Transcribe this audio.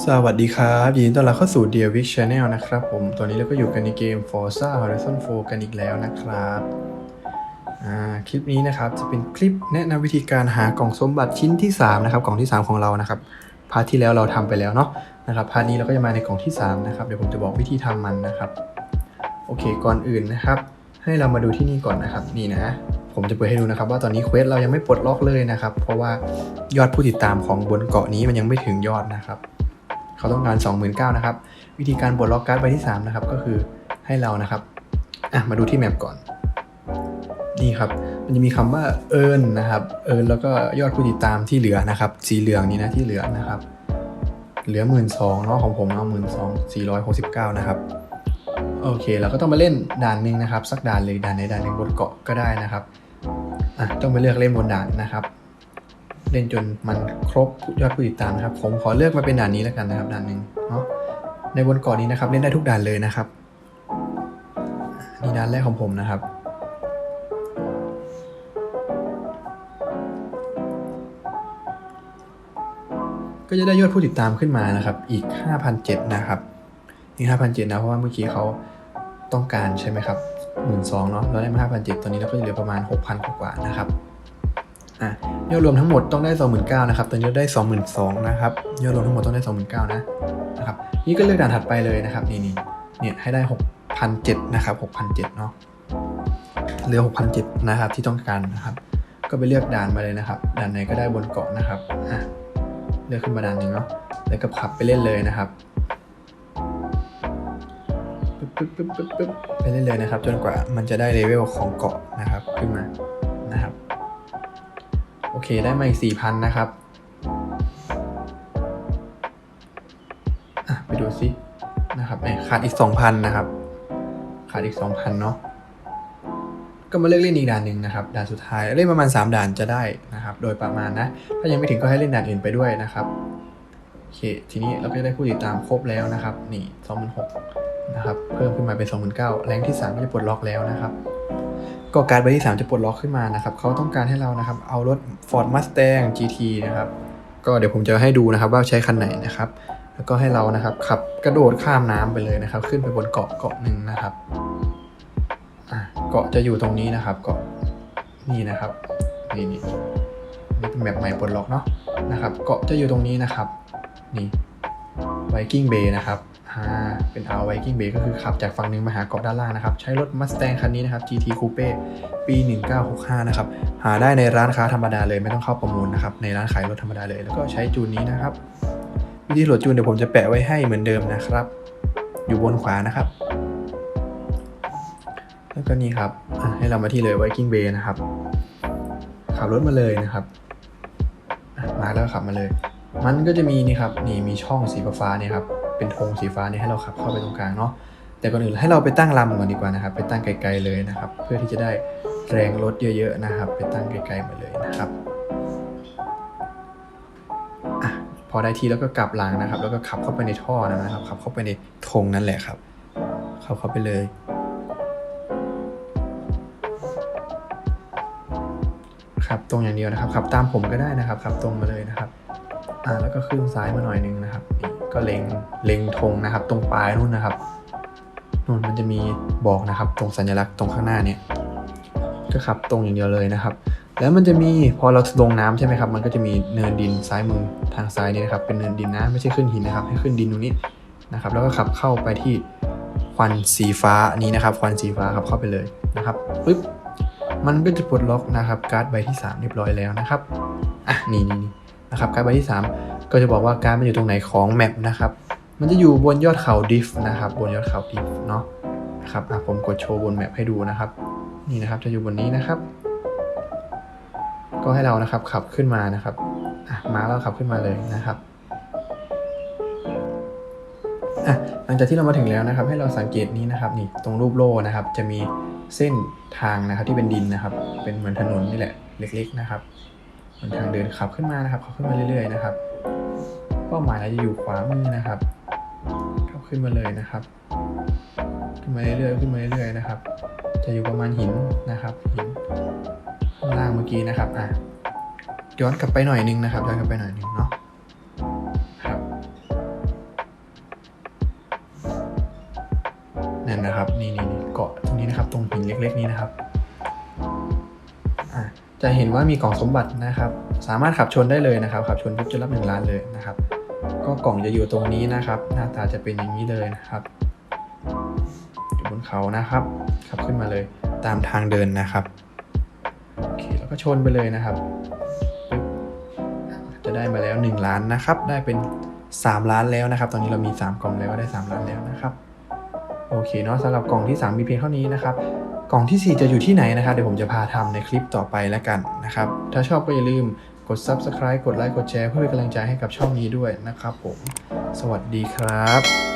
สวัสดีครับยินดีต้อนรับเข้าสู่ Dear Wick Channel นะครับผมตอนนี้เราก็อยู่กันในเกม Forza Horizon 4 กันอีกแล้วนะครับคลิปนี้นะครับจะเป็นคลิปแนะนำวิธีการหากล่องสมบัติชิ้นที่3นะครับกล่องที่ 3 ของเรานะครับพาร์ทที่แล้วเราทำไปแล้วเนาะนะครับพาร์ทนี้เราก็จะมาในกล่องที่3นะครับเดี๋ยวผมจะบอกวิธีทำมันนะครับโอเคก่อนอื่นนะครับ ให้เรามาดูที่นี่ก่อนนะครับนี่นะผมจะเปิดให้ดูนะครับว่าตอนนี้เควสเรายังไม่ปลดล็อกเลยนะครับเพราะว่ายอดผู้ติดตามของบนเกาะนี้มันยังไม่ถึงยอดนะครับ เขาต้องการ 29,000นะครับ วิธีการปลดล็อกการ์ดใบที่3นะครับก็คือให้เรานะครับอะมาดูที่แมปก่อน นี่ครับ มันจะมีคำว่า earn นะครับ earn แล้วก็ยอดผู้ติดตามที่เหลือนะครับ สีเหลืองนี้นะที่เหลือนะครับ เหลือ1 2ื่นสองเนาะของผมเอาหมื่นสองสี่ร้อยหกสิบเก้านะครับโอเคเราก็ต้องมาเล่นด่านหนึ่งนะครับ สักด่านเลยด่านในด่านหนึ่งบนเกาะก็ได้นะครับอะต้องไปเลือกเล่นบนด่านนะครับ เล่นจนมันครบยอดผู้ติดตามนะครับ ผมขอเลือกมาเป็นด่านนี้แล้วกันนะครับด่านหนึ่งเนาะในบนเกาะนนี้นะครับ เล่นได้ทุกด่านเลยนะครับนี่ด่านแรกของผมนะครับก็จะได้ยอดผู้ติดตามขึ้นมานะครับ อีก 5,007นะครับ อีก 5,007นะ เพราะว่าเมื่อกี้เขาต้องการใช่ไหมครับหมื่นสองเนาะ เราได้มา 5,007ตอนนี้เราก็จะเหลือประมาณ 6,000 กว่านะครับ อะยอดรวมทั้งหมดต้องได้29,000นะครับตอนนี้ได้ 22,000นะครับยอดรวมทั้งหมดต้องได้29,000นะนะครับนี่ก็เลือกด่านถัดไปเลยนะครับนี่นี่เนี่ยให้ได้ 6,700นะครับ6,700เนาะเหลือ6,700นะครับที่ต้องการนะครับ ก็ไปเลือกด่านมาเลยนะครับ ด่านไหนก็ได้บนเกาะนะครับอะเลือกขึ้นมาด่านหนึ่งเนาะแล้วก็ขับไปเล่นเลยนะครับปึ๊บปึ๊บปึ๊บปึ๊บปึ๊บไปเล่นเลยนะครับ จนกว่ามันจะได้เลเวลของเกาะนะครับขึ้นมานะครับ โอเคได้มาอีกสี่พันนะครับอะไปดูซินะครับเอขาดอีกสองพันนะครับ ขาดอีกสองพันเนาะก็มาเลือกเล่นอีกด่านหนึ่งนะครับด่านสุดท้ายเล่นประมาณ 3 ด่านจะได้นะครับ โดยประมาณนะ ถ้ายังไม่ถึงก็ให้เล่นด่านอื่นไปด้วยนะครับโอเคทีนี้เราก็จะได้ผู้ติดตามครบแล้วนะครับ นี่สองพันหกนะครับ เพิ่มขึ้นมาเป็นสองพันเก้าแรงที่ 3 ก็จะปลดล็อกแล้วนะครับ ก็การ์ดใบที่ 3 จะปลดล็อกขึ้นมานะครับเขาต้องการให้เรานะครับเอารถ Ford Mustang GT นะครับก็เดี๋ยวผมจะให้ดูนะครับว่าใช้คันไหนนะครับ แล้วก็ให้เรานะครับขับกระโดดข้ามน้ำไปเลยนะครับ ขึ้นไปบนเกาะเกาะหนึ่งนะครับเกาะจะอยู่ตรงนี้นะครับเกาะนี่นะครับนี่นี่นี่เป็นแบบใหม่ปลดล็อกเนาะนะครับ เกาะจะอยู่ตรงนี้นะครับ นี่ Viking Bay นะครับ อ่าเป็นเอา Viking Bay ก็คือขับจากฝั่งหนึ่งมาหาเกาะด้านล่างนะครับ ใช้รถ Mustang คันนี้นะครับ GT Coupe ปี 1965 นะครับ หาได้ในร้านค้าธรรมดาเลยไม่ต้องเข้าประมูลนะครับ ในร้านขายรถธรรมดาเลย แล้วก็ใช้จูนนี้นะครับ วิธีโหลดจูนเดี๋ยวผมจะแปะไว้ให้เหมือนเดิมนะครับ อยู่บนขวานะครับ แล้วก็นี่ครับ ให้เรามาที่เลย Viking Bay นะครับ ขับรถมาเลยนะครับ มาแล้วขับมาเลย มันก็จะมีนี่ครับนี่มีช่องสีฟ้าเนี่ยครับเป็นธงสีฟ้าเนี่ยให้เราขับเข้าไปตรงกลางเนาะแต่ก่อนอื่นให้เราไปตั้งลำก่อนดีกว่านะครับไปตั้งไกลๆเลยนะครับ เพื่อที่จะได้แรงรถเยอะๆนะครับ ไปตั้งไกลๆมาเลยนะครับอพอได้ที่แล้วก็กลับหลังนะครับ แล้วก็ขับเข้าไปในท่อนะครับขับเข้าไปในธงนั่นแหละครับข้าเข้าไปเลยขับตรงอย่างเดียวนะครับขับตามผมก็ได้นะครับขับตรงมาเลยนะครับ อ่าแล้วก็ขึ้นซ้ายมาหน่อยนึงนะครับนี่ก็เล็งเล็งธงนะครับ ตรงปลายนู่นนะครับนู่นมันจะมีบอกนะครับ ตรงสัญลักษณ์ตรงข้างหน้าเนี่ยก็ขับตรงอย่างเดียวเลยนะครับ แล้วมันจะมีพอเราลงน้ำใช่ไหมครับ มันก็จะมีเนินดินซ้ายมือทางซ้ายนี่นะครับเป็นเนินดินนะไม่ใช่ขึ้นหินนะครับ ให้ขึ้นดินตรงนี้นะครับ แล้วก็ขับเข้าไปที่ควันสีฟ้านี้นะครับควันสีฟ้าขับเข้าไปเลยนะครับปึ๊บมันก็จะปลดล็อกนะครับ การ์ดใบที่ 3 เรียบร้อยแล้วนะครับอะนี่นี่ นะครับการ์ดใบที่ 3 ก็จะบอกว่าการ์ดมันอยู่ตรงไหนของแมปนะครับ มันจะอยู่บนยอดเขาดิฟนะครับ บนยอดเขาดิฟเนาะนะครับอะผมกดโชว์บนแมปให้ดูนะครับ นี่นะครับจะอยู่บนนี้นะครับ ก็ให้เรานะครับขับขึ้นมานะครับอะมาแล้วขับขึ้นมาเลยนะครับอะหลังจากที่เรามาถึงแล้วนะครับ ให้เราสังเกตนี้นะครับนี่ตรงรูปโล่นะครับ จะมีเส้นทางนะครับที่เป็นดินนะครับ เป็นเหมือนถนนนี่แหละเล็ก ๆ นะครับ นทางเดินขับขึ้นมานะครับขับขึ้นมาเรื่อยๆนะครับ เป้าหมายเราจะอยู่ขวามือนะครับขับขึ้นมาเลยนะครับ ขึ้นมาเรื่อยๆขึ้นมาเรื่อยๆนะครับ จะอยู่ประมาณหินนะครับหินล่างเมื่อกี้นะครับอะย้อนกลับไปหน่อยนึงนะครับย้อนกลับไปหน่อยนึงเนาะครับนั่นนะครับนี่นี่เกาะตรงนี้นะครับ ตรงหินเล็ก ๆ นี้นะครับอะ จะเห็นว่ามีกล่องสมบัตินะครับ สามารถขับชนได้เลยนะครับ ขับชนปุ๊บจะรับหนึ่งล้านเลยนะครับ ก็กล่องจะอยู่ตรงนี้นะครับ หน้าตาจะเป็นอย่างนี้เลยนะครับอยู่บนเขานะครับ ขับขึ้นมาเลยตามทางเดินนะครับโอเคแล้วก็ชนไปเลยนะครับ จะได้มาแล้ว 1 ล้านนะครับ ได้เป็น 3 ล้านแล้วนะครับ ตอนนี้เรามี 3 กล่องแล้วได้ 3 ล้านแล้วนะครับ โอเคเนาะสำหรับกล่องที่ 3 มีเพียงเท่านี้นะครับ กล่องทีสี่ 4 จะอยู่ที่ไหนนะครับ เดี๋ยวผมจะพาทำในคลิปต่อไปแล้วกันนะครับ ถ้าชอบก็อย่าลืมกด Subscribe กดไลค์กดแชร์เพื่อเป็นกำลังใจให้กับช่องนี้ด้วยนะครับผม สวัสดีครับ